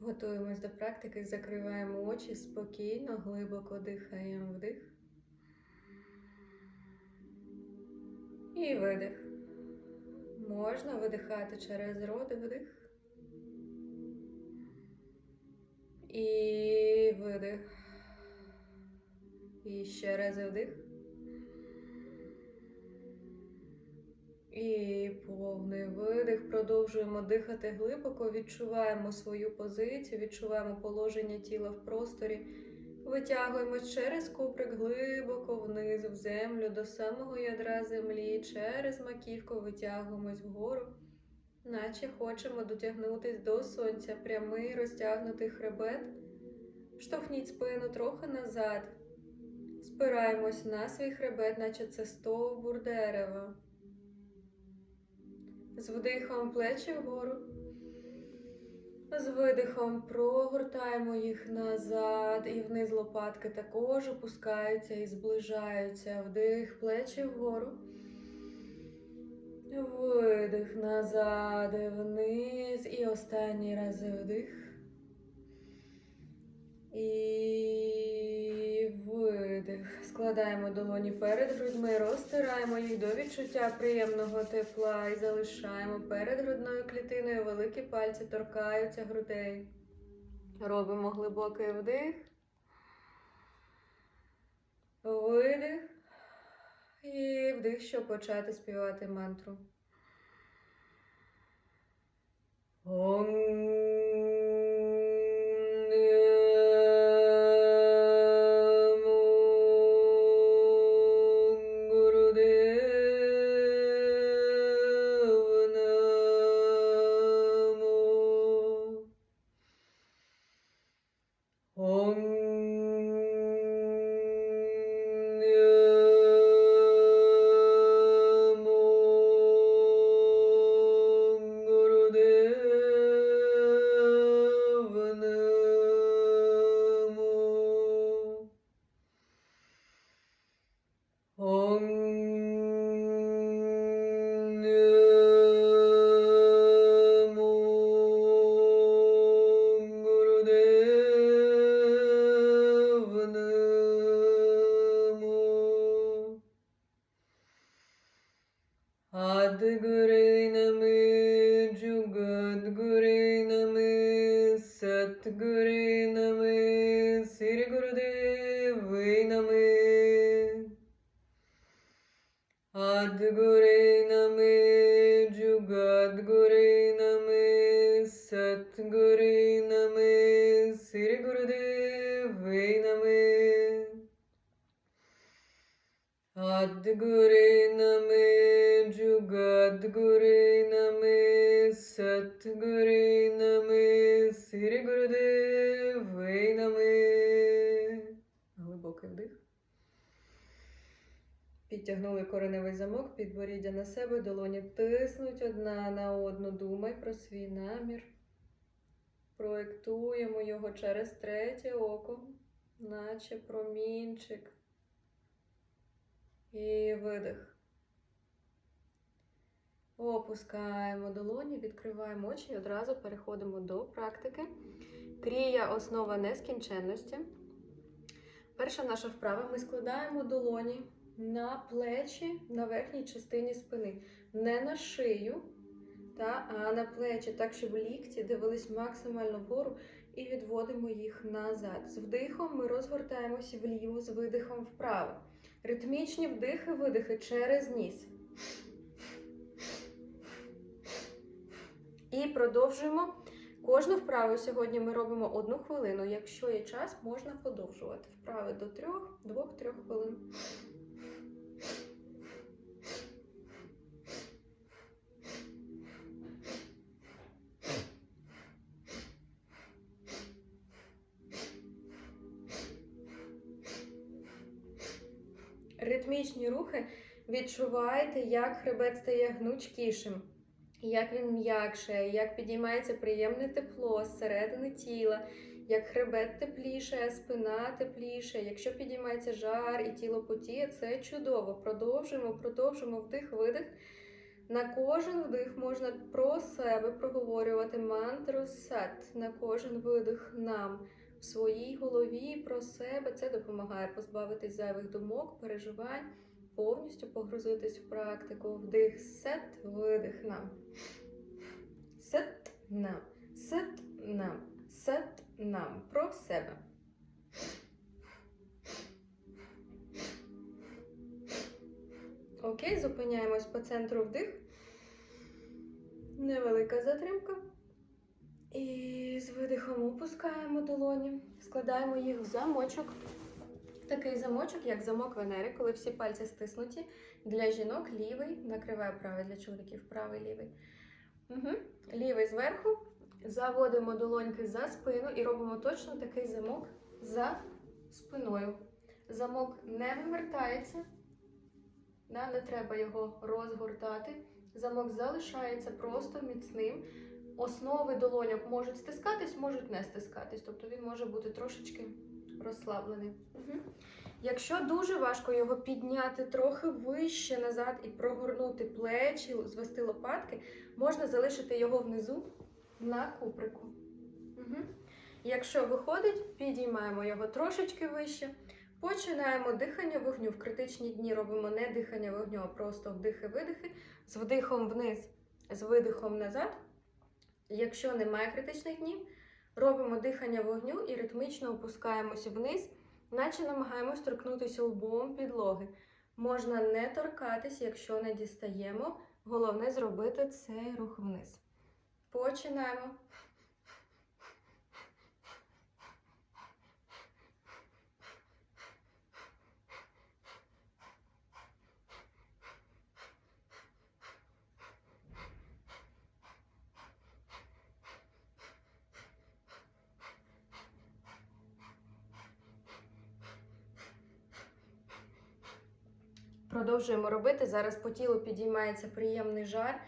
Готуємось до практики, закриваємо очі спокійно, глибоко дихаємо вдих. І видих. Можна видихати через рот вдих. І видих. І ще раз вдих. І повний видих. Продовжуємо дихати глибоко, відчуваємо свою позицію, відчуваємо положення тіла в просторі. Витягуємось через куприк глибоко вниз в землю до самого ядра землі, через маківку витягуємось вгору, наче хочемо дотягнутись до сонця, прямий розтягнутий хребет. Штовхніть спину трохи назад. Спираємось на свій хребет, наче це стовбур дерева. З вдихом плечі вгору. З видихом прогортаємо їх назад і вниз лопатки також опускаються і зближаються. Вдих, плечі вгору. Видих назад і вниз. І останній раз вдих. І видих. Складаємо долоні перед грудьми, розтираємо їх до відчуття приємного тепла і залишаємо перед грудною клітиною. Великі пальці торкаються грудей. Робимо глибокий вдих. Видих. І вдих, щоб почати співати мантру. Adgure Adgure name Jugat Gure name Satgure name Sri Підтягнули кореневий замок, підборіддя на себе, долоні тиснуть одна на одну. Думай про свій намір. Проєктуємо його через третє око, наче промінчик. І видих. Опускаємо долоні, відкриваємо очі і одразу переходимо до практики. Крія основа нескінченності. Перша наша вправа. Ми складаємо долоні на плечі на верхній частині спини. Не на шию, та, а на плечі, так, щоб лікті дивились максимально вгору і відводимо їх назад. З вдихом ми розгортаємося вліво, з видихом вправо. Ритмічні вдихи, видихи через ніс. І продовжуємо. Кожну вправу сьогодні ми робимо одну хвилину. Якщо є час, можна подовжувати. Вправи до трьох, двох-трьох хвилин. Ритмічні рухи відчуваєте, як хребет стає гнучкішим, як він м'якше, як підіймається приємне тепло зсередини тіла, як хребет тепліше, спина тепліше. Якщо підіймається жар і тіло потіє, це чудово. Продовжуємо, продовжуємо вдих, видих. На кожен вдих можна про себе проговорювати мантру сет. На кожен видих нам в своїй голові про себе. Це допомагає позбавитись зайвих думок, переживань, повністю погрузитись в практику. Вдих сет, видих нам. Сет нам, сет нам, сет нам про себе. Окей, зупиняємось по центру вдих. Невелика затримка. І з видихом опускаємо долоні, складаємо їх в замочок. Такий замочок, як замок Венери, коли всі пальці стиснуті. Для жінок лівий, накриває правий, для чоловіків правий лівий. Угу. Лівий зверху. Заводимо долоньки за спину і робимо точно такий замок за спиною. Замок не вивертається, не треба його розгортати. Замок залишається просто міцним. Основи долоньок можуть стискатись, можуть не стискатись. Тобто він може бути трошечки розслаблений. Угу. Якщо дуже важко його підняти трохи вище назад і прогорнути плечі, звести лопатки, можна залишити його внизу на куприку. Угу. Якщо виходить, підіймаємо його трошечки вище. Починаємо дихання вогню. В критичні дні робимо не дихання вогню, а просто вдихи-видихи. З вдихом вниз, з видихом назад. Якщо немає критичних днів, робимо дихання вогню і ритмічно опускаємося вниз, наче намагаємось торкнутися лбом підлоги. Можна не торкатись, якщо не дістаємо. Головне зробити цей рух вниз. Починаємо. Продовжуємо робити. Зараз по тілу підіймається приємний жар.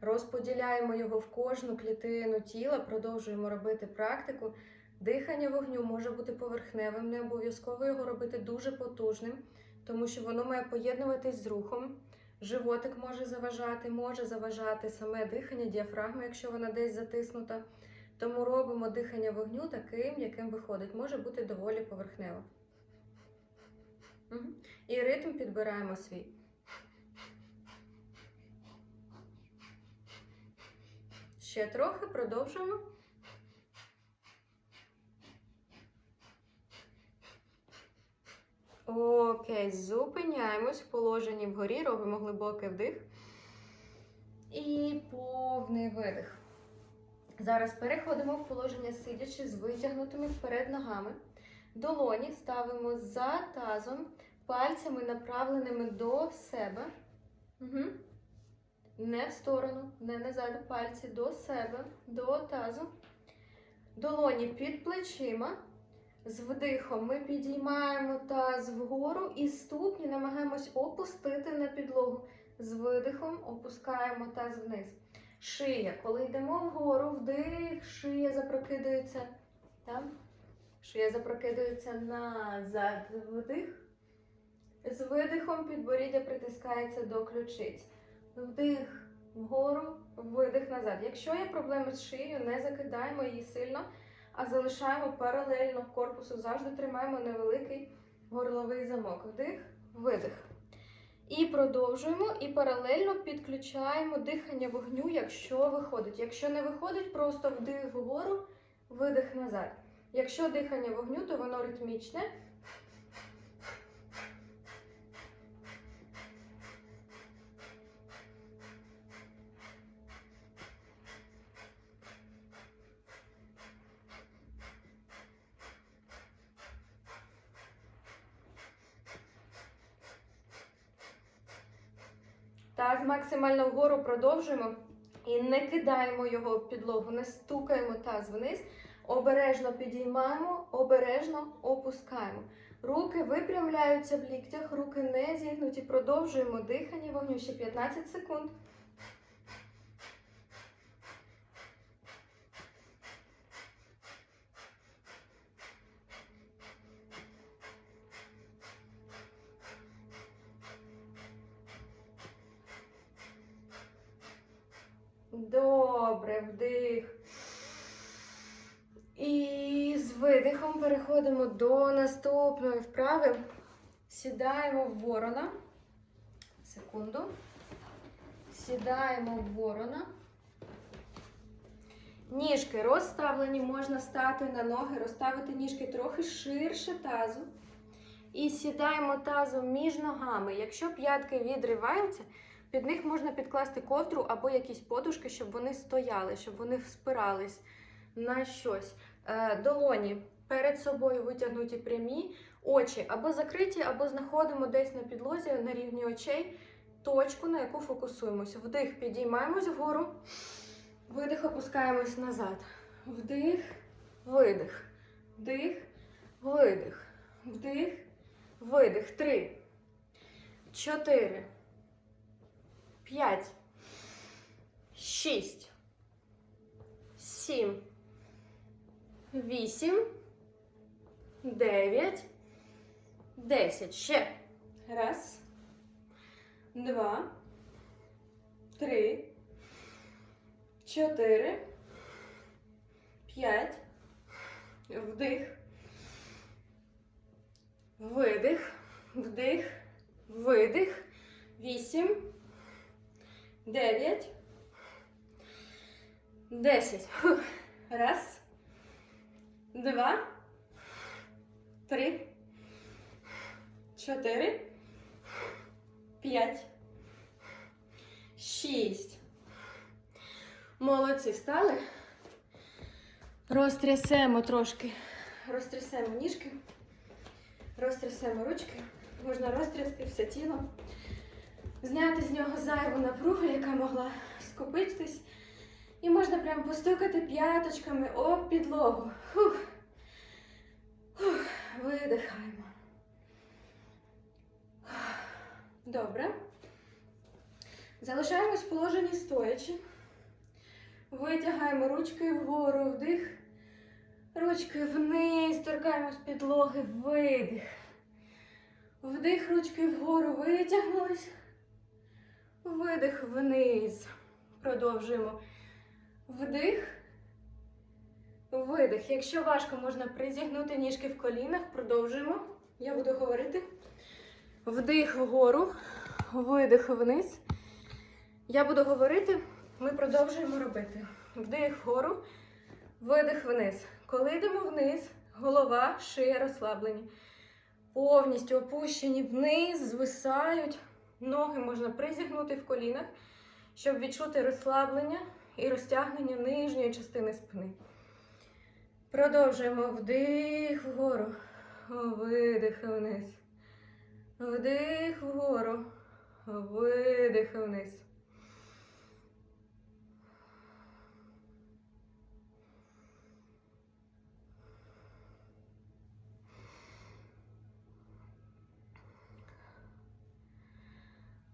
Розподіляємо його в кожну клітину тіла, продовжуємо робити практику. Дихання вогню може бути поверхневим, не обов'язково його робити дуже потужним, тому що воно має поєднуватись з рухом. Животик може заважати, може заважати саме дихання, діафрагма, якщо вона десь затиснута. Тому робимо дихання вогню таким, яким виходить. Може бути доволі поверхнево. І ритм підбираємо свій. Ще трохи продовжуємо. Окей, зупиняємось в положенні вгорі, робимо глибокий вдих. І повний видих. Зараз переходимо в положення сидячи з витягнутими вперед ногами. Долоні ставимо за тазом, пальцями направленими до себе. Угу. Не в сторону, не назад, пальці до себе, до тазу. Долоні під плечима. З вдихом ми підіймаємо таз вгору і ступні намагаємось опустити на підлогу. З видихом опускаємо таз вниз. Шия. Коли йдемо вгору, вдих, шия запрокидується. Там. Шия запрокидується назад. Вдих. З видихом підборіддя притискається до ключиць. Вдих вгору, видих назад. Якщо є проблеми з шиєю, не закидаємо її сильно, а залишаємо паралельно корпусу. Завжди тримаємо невеликий горловий замок. Вдих, видих. І продовжуємо, і паралельно підключаємо дихання вогню, якщо виходить. Якщо не виходить, просто вдих вгору, видих назад. Якщо дихання вогню, то воно ритмічне. Таз максимально вгору продовжуємо і не кидаємо його в підлогу, не стукаємо таз вниз. Обережно підіймаємо, обережно опускаємо. Руки випрямляються в ліктях, руки не зігнуті. Продовжуємо дихання вогню ще 15 секунд. Добре, вдих. І з видихом переходимо до наступної вправи. Сідаємо в ворона. Секунду. Сідаємо в ворона. Ніжки розставлені, можна стати на ноги, розставити ніжки трохи ширше тазу. І сідаємо тазом між ногами. Якщо п'ятки відриваються, під них можна підкласти ковдру або якісь подушки, щоб вони стояли, щоб вони спирались на щось. Е, Долоні перед собою витягнуті прямі, очі або закриті, або знаходимо десь на підлозі на рівні очей точку, на яку фокусуємося. Вдих, підіймаємось вгору, видих, опускаємось назад. Вдих, видих, вдих, видих, вдих, видих. Три, чотири, п'ять, шість, сім, вісім, дев'ять, десять. Ще. Раз, два, три, чотири, п'ять. Вдих. Видих. Вдих. Видих. Вісім. Дев'ять. Десять. Раз. Два. Три. Чотири. П'ять. Шість. Молодці стали. Розтрясемо трошки. Розтрясемо ніжки. Розтрясемо ручки. Можна розтрясти все тіло. Зняти з нього зайву напругу, яка могла скопитись. І можна прям постукати п'яточками об підлогу. Фух. Фух. Видихаємо. Добре. Залишаємось в положенні стоячи. Витягаємо ручки вгору, вдих. Ручки вниз, торкаємось підлоги, видих. Вдих, ручки вгору, витягнулись. Видих вниз. Продовжуємо. Вдих. Видих. Якщо важко, можна призігнути ніжки в колінах. Продовжуємо. Я буду говорити. Вдих вгору, видих вниз. Я буду говорити, ми продовжуємо робити. Вдих вгору, видих вниз. Коли йдемо вниз, голова, шия розслаблені. Повністю опущені вниз, звисають. Ноги можна призігнути в колінах, щоб відчути розслаблення і розтягнення нижньої частини спини. Продовжуємо вдих вгору, видих вниз. Вдих вгору, видих вниз.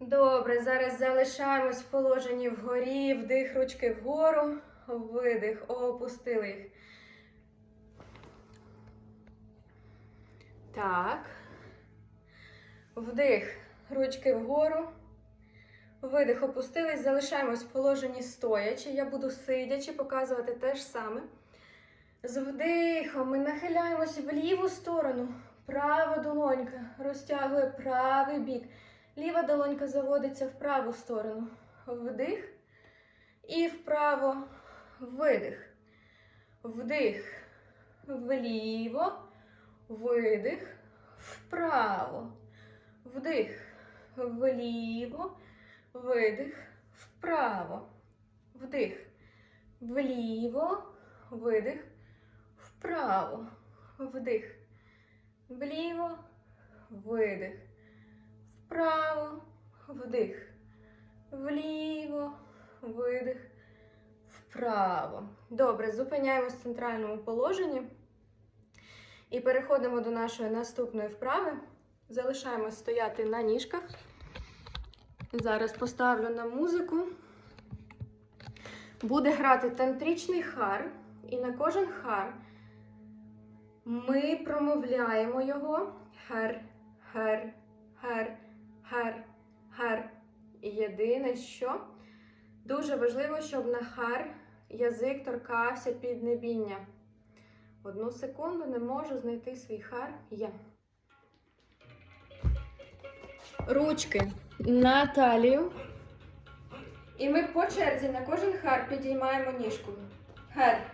Добре, зараз залишаємось в положенні вгорі, вдих, ручки вгору, видих, опустили їх. Так. Вдих, ручки вгору. Видих, опустились, залишаємось в положенні стоячи. Я буду сидячи, показувати те ж саме. З вдихом ми нахиляємось в ліву сторону. Права долонька розтягує правий бік. Ліва долонька заводиться в праву сторону. Вдих. І вправо видих. Вдих. Вліво. Видих. Вправо. Вдих. Вліво. Видих. Вправо. Вдих. Вліво. Видих. Вправо. Вдих. Вліво. Видих. Вправо. Вдих. Вліво. Видих. Вправо. Добре, зупиняємось в центральному положенні. І переходимо до нашої наступної вправи. Залишаємось стояти на ніжках. Зараз поставлю на музику. Буде грати тантричний хар. І на кожен хар ми промовляємо його хар, хар, хар, хар, хар. Єдине, що Дуже важливо, щоб на хар язик торкався піднебіння. Одну секунду не можу знайти свій хар. Є. Ручки на талію. І ми по черзі на кожен хар підіймаємо ніжку. Хер.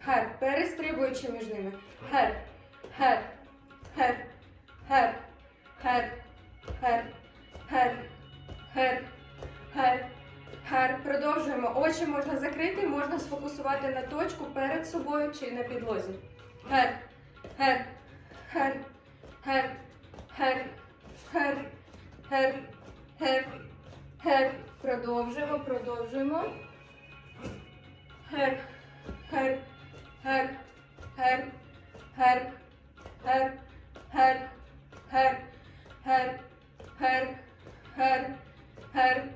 Хер. Перестрибуючи між ними. Хер. Хер. Хер. Хер. Хер. Хер. Хер. Хер. Хер. Хер. Продовжуємо. Очі можна закрити, можна сфокусувати на точку перед собою чи на підлозі. Хер. Хер. Хер. Хер. Хер. Хер. Хер. Хер. Хер. Продовжуємо, продовжуємо. Хер. Хер. Хер. Хер. Хер. Хер. Хер. Хер. Хер. Хер. Хер. Хер.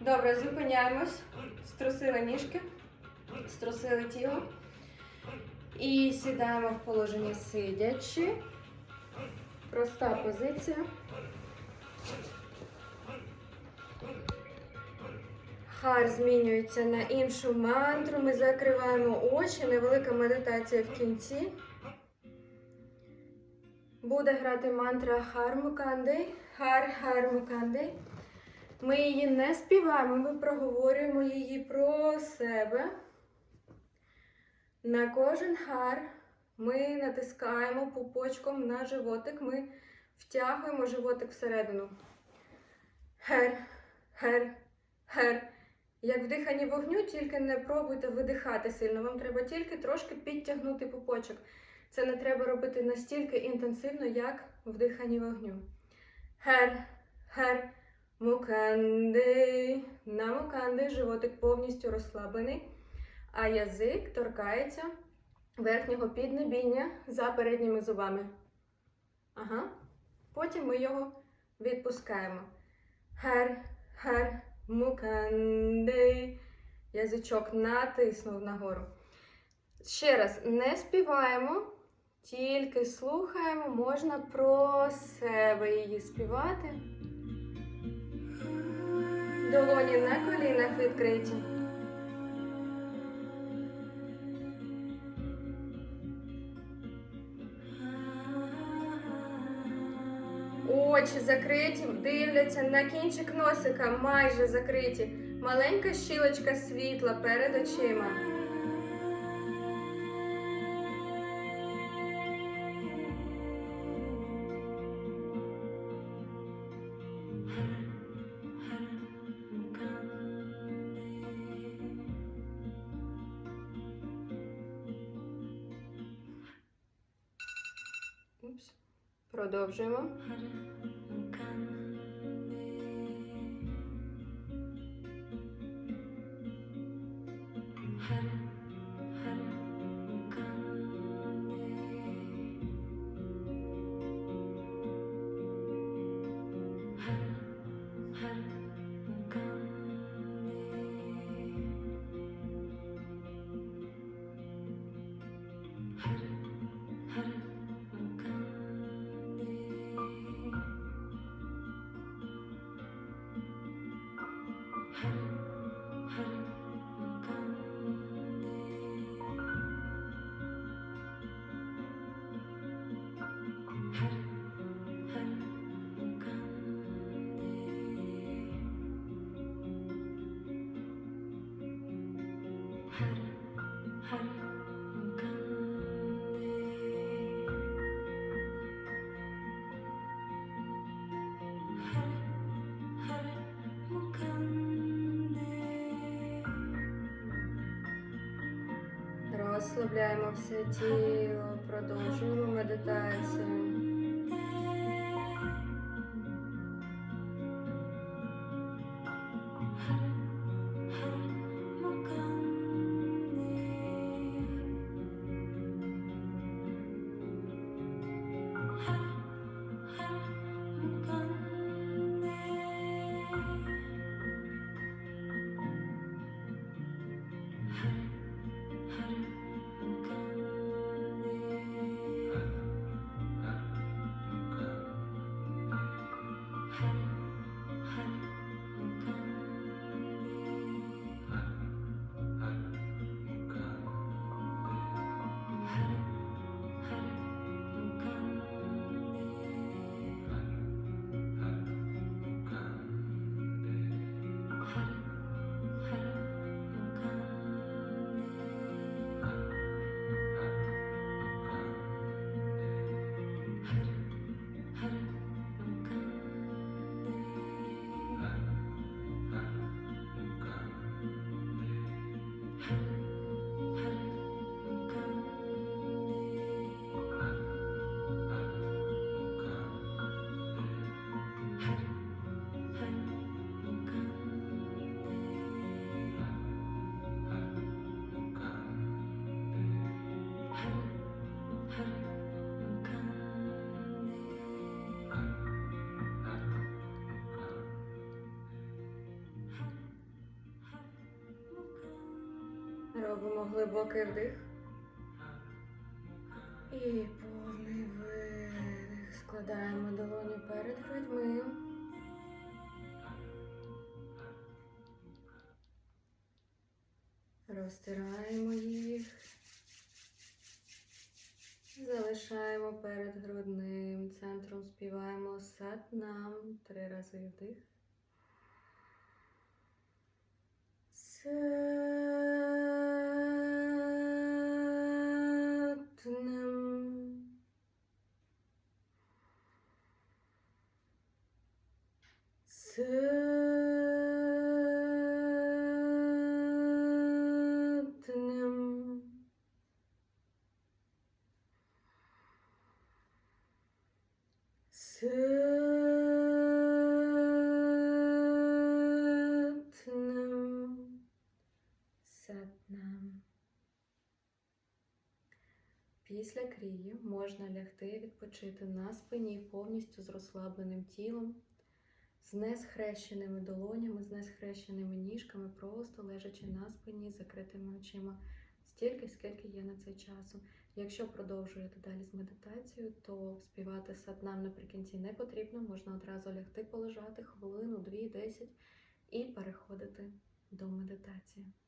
Добре, зупиняємось. Струсили ніжки, струсили тіло. І сідаємо в положення сидячи. Проста позиція. Хар змінюється на іншу мантру. Ми закриваємо очі. Невелика медитація в кінці. Буде грати мантра Хар Муканди. Хар Хар Муканди. Ми її не співаємо, ми проговорюємо її про себе. На кожен хар ми натискаємо пупочком на животик. Ми втягуємо животик всередину. Хер, хер, хер. Як в вогню, тільки не пробуйте видихати сильно. Вам треба тільки трошки підтягнути пупочок. Це не треба робити настільки інтенсивно, як в диханні вогню. Хер, хер, муканди. На муканди животик повністю розслаблений, а язик торкається верхнього піднебіння за передніми зубами. Ага. Потім ми його відпускаємо. Хер, хер, муканди. Язичок натиснув нагору. Ще раз, не співаємо, тільки слухаємо, можна про себе її співати. Долоні на колінах відкриті. Очі закриті, дивляться на кінчик носика, майже закриті. Маленька щілочка світла перед очима. Schaumschirme. Розслабляємо все тіло, продовжуємо медитацію. Робимо глибокий вдих. І повний видих. Складаємо долоні перед грудьми. Розтираємо їх. Залишаємо перед грудним центром, співаємо сад нам три рази вдих. Сатнам. Сатнам. Сатнам. Сатнам. Після крії можна лягти відпочити на спині повністю з розслабленим тілом, з несхрещеними долонями, з несхрещеними ніжками, просто лежачи на спині закритими очима, стільки, скільки є на цей часу. Якщо продовжуєте далі з медитацією, то співати саднам наприкінці не потрібно, можна одразу лягти, полежати хвилину, дві, десять і переходити до медитації.